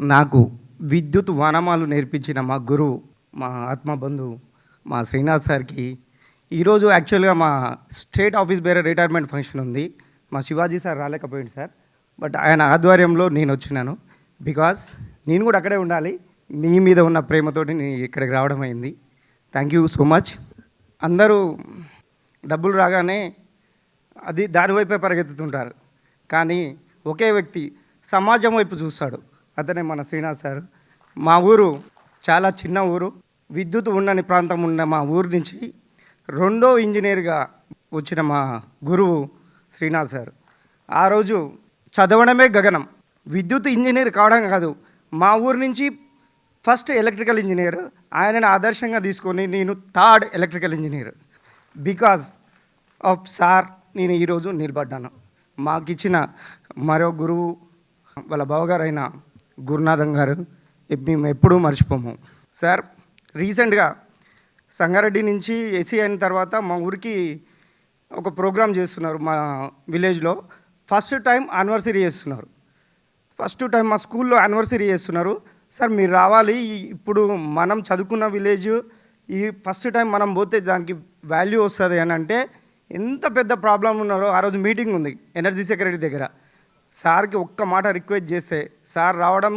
నాకు విద్యుత్ వనమాలు నేర్పించిన మా గురువు మా ఆత్మబంధువు మా శ్రీనాథ్ సార్కి ఈరోజు యాక్చువల్గా మా state office bearer retirement function ఉంది. మా శివాజీ సార్ రాలేకపోయింది సార్. బట్ ఆయన ఆధ్వర్యంలో నేను వచ్చినాను. బికాస్ నేను కూడా అక్కడే ఉండాలి. మీ మీద ఉన్న ప్రేమతోటి నేను ఇక్కడికి రావడం అయింది. Thank you so much. అందరూ డబ్బులు రాగానే అది దాని వైపే పరిగెత్తుతుంటారు. కానీ ఒకే వ్యక్తి సమాజం వైపు చూస్తాడు. అతనే మన శ్రీనాథ్ సార్. మా ఊరు చాలా చిన్న ఊరు. విద్యుత్ ఉండని ప్రాంతం ఉన్న మా ఊరు నుంచి రెండో ఇంజనీర్గా వచ్చిన మా గురువు శ్రీనాథ్ సార్. ఆ రోజు చదవడమే గగనం. విద్యుత్ ఇంజనీర్ కావడం కాదు మా ఊరు నుంచి ఫస్ట్ ఎలక్ట్రికల్ ఇంజనీర్. ఆయనను ఆదర్శంగా తీసుకొని నేను third electrical engineer. Because of sir నేను ఈరోజు నిలబడ్డాను. మాకు ఇచ్చిన మరో గురువు వాళ్ళ బావగారైన గురునాథం గారు మేము ఎప్పుడూ మర్చిపోము. సార్ రీసెంట్గా సంగారెడ్డి నుంచి ఎస్సీ అయిన తర్వాత మా ఊరికి ఒక ప్రోగ్రామ్ చేస్తున్నారు మా విలేజ్లో. ఫస్ట్ టైం యానివర్సరీ చేస్తున్నారు. ఫస్ట్ టైం మా స్కూల్లో యానివర్సరీ చేస్తున్నారు. సార్ మీరు రావాలి. ఇప్పుడు మనం చదువుకున్న విలేజ్ ఈ ఫస్ట్ టైం మనం పోతే దానికి వాల్యూ వస్తుంది అని అంటే ఎంత పెద్ద ప్రాబ్లం ఉన్నారో ఆ రోజు మీటింగ్ ఉంది ఎనర్జీ సెక్రటరీ దగ్గర. సార్కి ఒక్క మాట రిక్వెస్ట్ చేస్తే సార్ రావడం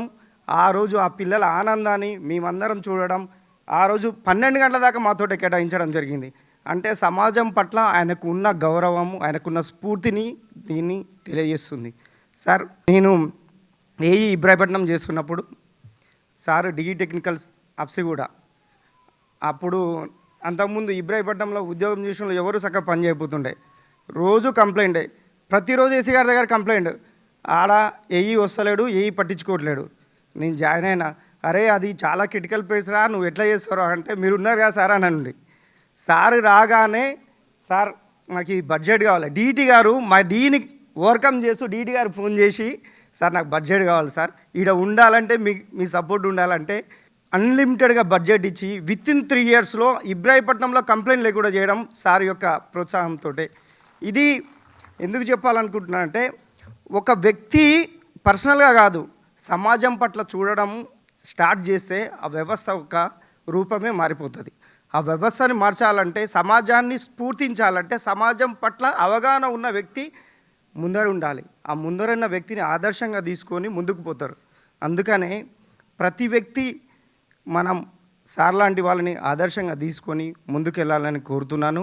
ఆ రోజు ఆ పిల్లల ఆనందాన్ని మేమందరం చూడడం ఆ రోజు పన్నెండు గంటల దాకా మాతోటి కేటాయించడం జరిగింది. అంటే సమాజం పట్ల ఆయనకు ఉన్న గౌరవం ఆయనకున్న స్ఫూర్తిని దీన్ని తెలియజేస్తుంది. సార్ నేను ఏఈ ఇబ్రాహీపట్నం చేస్తున్నప్పుడు సార్ డిగి టెక్నికల్స్ అప్సిగూడ అప్పుడు అంతకుముందు ఇబ్రాహీపట్నంలో ఉద్యోగం చేసిన ఎవరు చక్కగా పని చేయబోతుండే? రోజు కంప్లైంటే ప్రతిరోజు ఏసీ గారి దగ్గర కంప్లైంట్ ఆడ ఏఈ వస్తలేడు ఏఈ పట్టించుకోవట్లేడు. నేను జాయిన్ అయినా అరే అది చాలా క్రిటికల్ ప్లేస్ రా నువ్వు ఎట్లా చేస్తారు అంటే మీరు ఉన్నారు కదా సార్ అని అండి సార్ రాగానే సార్ నాకు ఈ బడ్జెట్ కావాలి. డీటీ గారు మా డీని ఓవర్కమ్ చేస్తూ డీటీ గారు ఫోన్ చేసి సార్ నాకు బడ్జెట్ కావాలి సార్. ఈడ ఉండాలంటే మీ మీ సపోర్ట్ ఉండాలంటే అన్లిమిటెడ్గా బడ్జెట్ ఇచ్చి విత్ ఇన్ త్రీ ఇయర్స్లో ఇబ్రాహీపట్నంలో కంప్లైంట్ లేకుండా చేయడం సార్ యొక్క ప్రోత్సాహంతో ఇది ఎందుకు చెప్పాలనుకుంటున్నానంటే ఒక వ్యక్తి పర్సనల్గా కాదు సమాజం పట్ల చూడడం స్టార్ట్ చేస్తే ఆ వ్యవస్థ ఒక రూపమే మారిపోతుంది. ఆ వ్యవస్థని మార్చాలంటే సమాజాన్ని స్ఫూర్తించాలంటే సమాజం పట్ల అవగాహన ఉన్న వ్యక్తి ముందర ఉండాలి. ఆ ముందరున్న వ్యక్తిని ఆదర్శంగా తీసుకొని ముందుకు పోతారు. అందుకనే ప్రతి వ్యక్తి మనం సార్ లాంటి వాళ్ళని ఆదర్శంగా తీసుకొని ముందుకెళ్ళాలని కోరుతున్నాను.